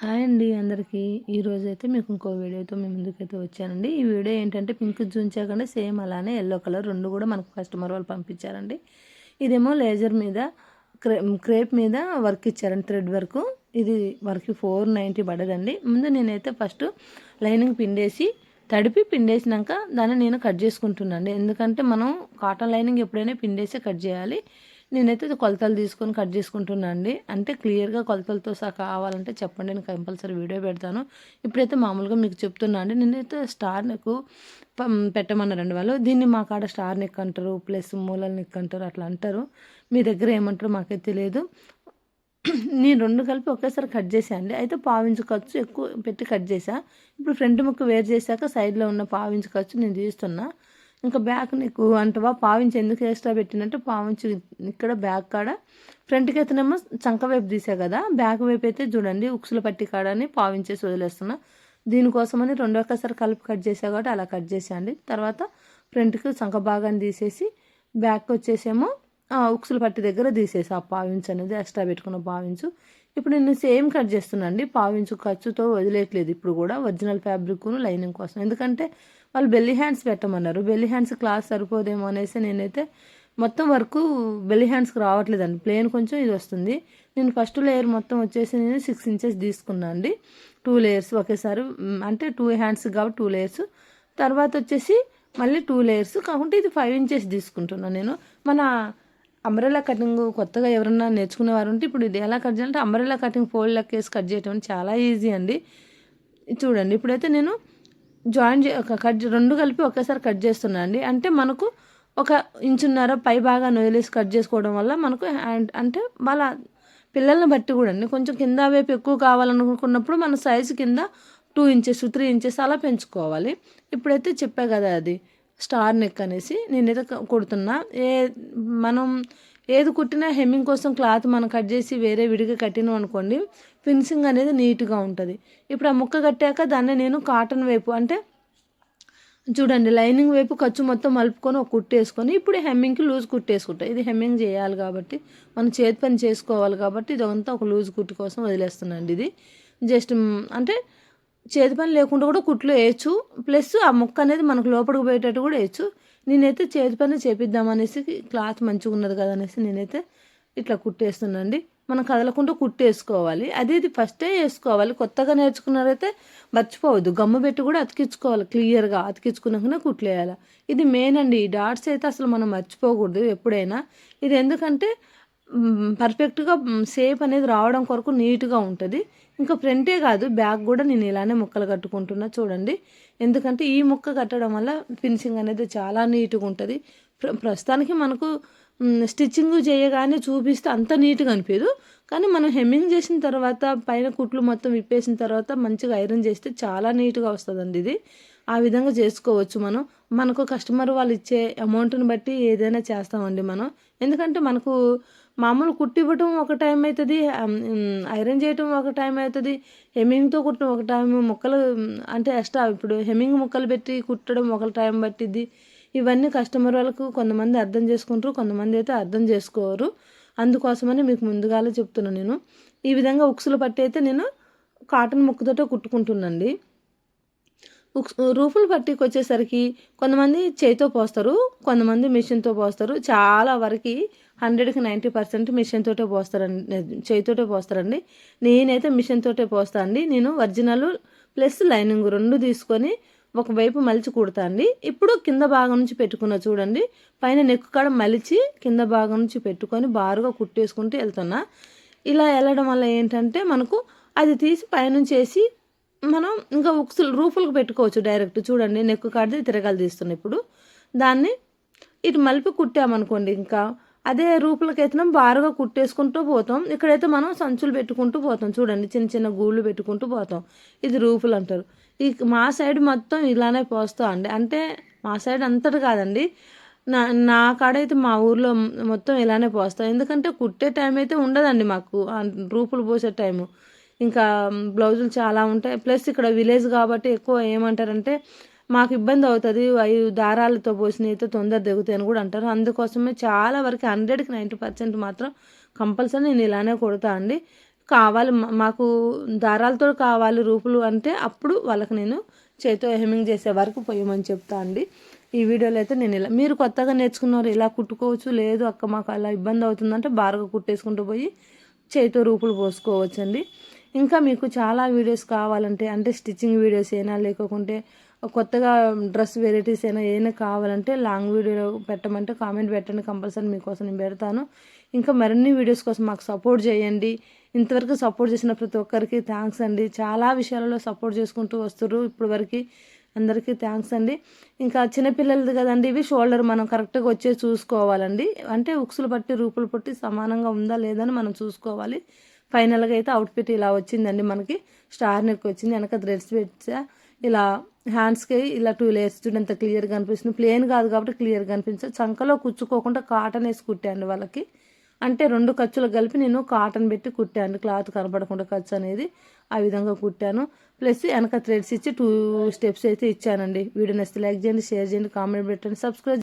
Hi అండి అందరికీ. ఈరోజు అయితే మీకు ఇంకో వీడియోతో మేము ముందుకైతే వచ్చానండి. ఈ వీడియో ఏంటంటే పింక్ చూంచాకుండా సేమ్ అలానే ఎల్లో కలర్ రెండు కూడా మనకు కస్టమర్ వాళ్ళు పంపించారండి. ఇదేమో లేజర్ మీద క్రే క్రేప్ మీద వర్క్ ఇచ్చారండి థ్రెడ్ వర్క్. ఇది వర్క్ ఫోర్ నైంటీ పడదండి. ముందు నేనైతే ఫస్ట్ లైనింగ్ పిండేసి తడిపి పిండేసినాక దాన్ని నేను కట్ చేసుకుంటున్నాను ఎందుకంటే మనం కాటన్ లైనింగ్ ఎప్పుడైనా పిండేసి కట్ చేయాలి. నేనైతే కొలతలు తీసుకొని కట్ చేసుకుంటున్నా అండి. అంటే క్లియర్గా కొలతలతో సహా కావాలంటే చెప్పండి. నేను కంపల్సరీ వీడియో పెడతాను. ఇప్పుడైతే మామూలుగా మీకు చెప్తున్నా అండి. నేనైతే స్టార్ నెక్ పెట్టమన్నారండి వాళ్ళు దీన్ని మా కాడ స్టార్ నెక్ అంటారు ప్లస్ మూలల నెక్ అంటారు అట్లా అంటారు. మీ దగ్గర ఏమంటారో మాకైతే తెలియదు. నేను రెండు కలిపి ఒకేసారి కట్ చేసాను అయితే పావించు ఖర్చు ఎక్కువ పెట్టి కట్ చేసా ఇప్పుడు ఫ్రంట్ ముక్క వేరు చేశాక సైడ్లో ఉన్న పావించు ఖర్చు నేను తీస్తున్నా. ఇంకా బ్యాక్ నీకు అంటవా పావించి ఎందుకు ఎక్స్ట్రా పెట్టినట్టు పావించి ఇక్కడ బ్యాక్ కాడ. ఫ్రంట్కి అయితేనేమో చంక వైపు తీసా కదా బ్యాక్ వైపు అయితే చూడండి ఉక్సుల పట్టి కాడని పావించేసి వదిలేస్తున్నా. దీనికోసమని రెండో ఒకసారి కలిపి కట్ చేసా కాబట్టి అలా కట్ చేసేయండి తర్వాత ఫ్రంట్కి చంక భాగాన్ని తీసేసి బ్యాక్ వచ్చేసేమో ఉక్సుల పట్టి దగ్గర తీసేసి ఆ పావించు అనేది ఎక్స్ట్రా పెట్టుకున్న పావించు. ఇప్పుడు నేను సేమ్ కట్ చేస్తున్నా అండి పావించు ఖర్చుతో వదిలేయట్లేదు ఇప్పుడు కూడా ఒరిజినల్ ఫ్యాబ్రిక్ను లైనింగ్ కోసం. ఎందుకంటే వాళ్ళు బెల్లి హ్యాండ్స్ పెట్టమన్నారు. బెల్లి హ్యాండ్స్ క్లాస్ సరిపోదేమో అనేసి నేనైతే మొత్తం వరకు బెల్లి హ్యాండ్స్కి రావట్లేదండి. ప్లేన్ కొంచెం ఇది వస్తుంది. నేను ఫస్ట్ లేయర్ మొత్తం వచ్చేసి నేను సిక్స్ ఇంచెస్ తీసుకున్నాను అండి. టూ లేయర్స్ ఒకేసారి అంటే టూ హ్యాండ్స్ కాబట్టి టూ లేయర్స్ తర్వాత వచ్చేసి మళ్ళీ టూ లేయర్స్ కాకుంటే ఇది ఫైవ్ ఇంచెస్ తీసుకుంటున్నాను నేను. మన అంబ్రెలా కటింగ్ కొత్తగా ఎవరన్నా నేర్చుకునేవారు ఉంటే ఇప్పుడు ఇది ఎలా కట్ చేయాలంటే అంబ్రెలా కటింగ్ ఫోల్డ్ లెక్క వేసి కట్ చేయటం చాలా ఈజీ అండి. చూడండి ఇప్పుడైతే నేను జాయిన్ కట్ రెండు కలిపి ఒకేసారి కట్ చేస్తున్నానండి. అంటే మనకు ఒక ఇంచున్నర పై బాగా వదిలేసి కట్ చేసుకోవడం వల్ల మనకు హ్యాండ్ అంటే వాళ్ళ పిల్లల్ని బట్టి కూడా అండి కొంచెం కింద వైపు ఎక్కువ కావాలనుకున్నప్పుడు మన సైజు కింద టూ ఇంచెస్ త్రీ ఇంచెస్ అలా పెంచుకోవాలి. ఇప్పుడైతే చెప్పా కదా అది. స్టార్ నెక్ అనేసి నేనైతే కుడుతున్నా. ఏ మనం ఏది కుట్టినా హెమ్మింగ్ కోసం క్లాత్ మనం కట్ చేసి వేరే విడిగా కట్టినాం అనుకోండి ఫినిషింగ్ అనేది నీట్గా ఉంటుంది. ఇప్పుడు ఆ ముక్క కట్టాక దాన్ని నేను కాటన్ వైపు అంటే చూడండి లైనింగ్ వైపు ఖర్చు మొత్తం మలుపుకొని ఒక కుట్టేసుకొని ఇప్పుడు హెమ్మింగ్కి లూజ్ కుట్టేసుకుంటా ఇది హెమ్మింగ్ చేయాలి కాబట్టి మనం చేతి పని చేసుకోవాలి కాబట్టి ఇదంతా ఒక లూజ్ కుట్టు కోసం వదిలేస్తున్నాండి ఇది. జస్ట్ అంటే చేతి పని లేకుండా కూడా కుట్లు వేయచ్చు. ప్లస్ ఆ ముక్క అనేది మనకు లోపలికి పోయేటట్టు కూడా వేయచ్చు. నేనైతే చేతి పని చేపిద్దామనేసి క్లాత్ మంచిగా ఉన్నది కదా అనేసి నేనైతే ఇట్లా కుట్టేస్తున్నాండి మనం కదలకుండా కుట్టేసుకోవాలి. అది ఇది ఫస్టే వేసుకోవాలి. కొత్తగా నేర్చుకున్నారైతే మర్చిపోవద్దు. గమ్ము పెట్టి కూడా అతికించుకోవాలి. క్లియర్గా అతికించుకున్నాకనే కుట్లేయాలి. ఇది మెయిన్ అండి. ఈ డాట్స్ అయితే అసలు మనం మర్చిపోకూడదు ఎప్పుడైనా. ఇది ఎందుకంటే పర్ఫెక్ట్గా షేప్ అనేది రావడం కొరకు నీట్గా ఉంటుంది. ఇంకా ఫ్రంటే కాదు బ్యాక్ కూడా నేను ఇలానే ముక్కలు కట్టుకుంటున్నా చూడండి. ఎందుకంటే ఈ ముక్క కట్టడం వల్ల ఫినిషింగ్ అనేది చాలా నీట్గా ఉంటుంది. ప్రస్తుతానికి మనకు స్టిచ్చింగ్ చేయగానే చూపిస్తే అంత నీట్గా అనిపించదు కానీ మనం హెమ్మింగ్ చేసిన తర్వాత పైన కుట్లు మొత్తం విప్పేసిన తర్వాత మంచిగా ఐరన్ చేస్తే చాలా నీట్గా వస్తుందండి ఇది. ఆ విధంగా చేసుకోవచ్చు మనం. మనకు కస్టమర్ వాళ్ళు ఇచ్చే అమౌంట్ని బట్టి ఏదైనా చేస్తామండి మనం. ఎందుకంటే మనకు మామూలు కుట్టివ్వటం ఒక టైం అవుతుంది ఐరన్ చేయటం ఒక టైం అవుతుంది హెమ్మింగ్తో కుట్టడం ఒక టైం ముక్కలు అంటే ఎక్స్ట్రా ఇప్పుడు హెమ్మింగ్ ముక్కలు పెట్టి కుట్టడం ఒక టైం పట్టిద్ది. ఇవన్నీ కస్టమర్ వాళ్ళకు కొంతమంది అర్థం చేసుకుంటారు కొంతమంది అయితే అర్థం చేసుకోరు. అందుకోసమని మీకు ముందుగానే చెప్తున్నాను నేను. ఈ విధంగా ఉక్సులు పట్టి అయితే నేను కాటన్ ముక్కతోటే కుట్టుకుంటున్నాండి. రూఫులు పట్టికి వచ్చేసరికి కొంతమంది చేతితో పోస్తారు కొంతమంది మిషన్తో పోస్తారు. చాలా వరకు హండ్రెడ్కి నైంటీ పర్సెంట్ మిషన్తోటే పోస్తారండి చేతితోటే పోస్తారండి. నేనైతే మిషన్తోటే పోస్తా అండి. నేను ఒరిజినల్ ప్లస్ లైనింగ్ రెండు తీసుకొని ఒకవైపు మలిచి కుడతా అండి. ఇప్పుడు కింద భాగం నుంచి పెట్టుకున్న చూడండి పైన నెక్కు కాడ మలిచి కింద భాగం నుంచి పెట్టుకొని బారుగా కుట్టేసుకుంటూ వెళ్తున్నా. ఇలా వెళ్ళడం వల్ల ఏంటంటే మనకు అది తీసి పైనుంచి వేసి మనం ఇంకా ఉక్సులు రూఫులకు పెట్టుకోవచ్చు డైరెక్ట్. చూడండి నెక్కు కాడితే తిరగలు తీస్తున్నాయి ఇప్పుడు. దాన్ని ఇటు మలిపి కుట్టామనుకోండి ఇంకా. అదే రూపులకైతే బారుగా కుట్టేసుకుంటూ పోతాం. ఇక్కడైతే మనం సంచులు పెట్టుకుంటూ పోతాం. చూడండి చిన్న చిన్న గూళ్ళు పెట్టుకుంటూ పోతాం. ఇది రూపులు అంటారు. ఈ మా సైడ్ మొత్తం ఇలానే పోస్తాం అండి అంటే మా సైడ్ అంతటి కాదండి. నా నా కాడైతే మా ఊర్లో మొత్తం ఇలానే పోస్తాం. ఎందుకంటే కుట్టే టైం అయితే ఉండదండి మాకు. రూపులు పోసే టైము. ఇంకా బ్లౌజులు చాలా ఉంటాయి. ప్లస్ ఇక్కడ విలేజ్ కాబట్టి ఎక్కువ ఏమంటారంటే మాకు ఇబ్బంది అవుతుంది. అవి దారాలతో పోసినవి తొందర దిగుతాయి అని కూడా అంటారు. అందుకోసమే చాలా వరకు హండ్రెడ్కి నైంటీ పర్సెంట్ మాత్రం కంపల్సరీ నేను ఇలానే కొడతా అండి. కావాలి మాకు దారాలతో కావాలి రూపులు అంటే అప్పుడు వాళ్ళకి నేను చేతితో హెమ్మింగ్ చేసే వరకు పోయమని చెప్తా అండి. ఈ వీడియోలో అయితే నేను ఇలా మీరు కొత్తగా నేర్చుకున్నారు ఇలా కుట్టుకోవచ్చు లేదు అక్క మాకు అలా ఇబ్బంది అవుతుందంటే బాగా కుట్టేసుకుంటూ పోయి చేతితో రూపులు పోసుకోవచ్చండి. ఇంకా మీకు చాలా వీడియోస్ కావాలంటే అంటే స్టిచ్చింగ్ వీడియోస్ అయినా లేకుంటే కొత్తగా డ్రెస్ వెరైటీస్ అయినా ఏమైనా కావాలంటే లాంగ్ వీడియో పెట్టమంటే కామెంట్ పెట్టండి. కంపల్సరీ మీకోసం నేను పెడతాను. ఇంకా మరిన్ని వీడియోస్ కోసం మాకు సపోర్ట్ చేయండి. ఇంతవరకు సపోర్ట్ చేసిన ప్రతి ఒక్కరికి థ్యాంక్స్ అండి. చాలా విషయాలలో సపోర్ట్ చేసుకుంటూ వస్తారు ఇప్పటి వరకు అందరికీ థ్యాంక్స్ అండి. ఇంకా చిన్నపిల్లలది కదండి ఇవి షోల్డర్ మనం కరెక్ట్గా వచ్చే చూసుకోవాలండి. అంటే ఉక్సులు పట్టి రూపులు పట్టి సమానంగా ఉందా లేదని మనం చూసుకోవాలి. ఫైనల్గా అయితే అవుట్ఫిట్ ఇలా వచ్చిందండి మనకి. స్టార్ నెక్ వచ్చింది. వెనక థ్రెడ్స్ పెట్టా ఇలా హ్యాండ్స్కి ఇలా టూ లేయర్స్ చూడండి క్లియర్గా కనిపిస్తుంది ప్లేన్ కాదు కాబట్టి క్లియర్గా కనిపించదు చంకలో కుచ్చుకోకుండా కాటన్ వేసి కుట్టాను వాళ్ళకి. అంటే రెండు ఖర్చులు కలిపి నేను కాటన్ పెట్టి కుట్టాను. క్లాత్ కనపడకుండా ఖర్చు అనేది ఆ విధంగా కుట్టాను. ప్లస్ వెనక థ్రెడ్స్ ఇచ్చి టూ స్టెప్స్ అయితే ఇచ్చానండి. వీడియో నచ్చితే లైక్ చేయండి షేర్ చేయండి కామెంట్ పెట్టండి సబ్స్క్రైబ్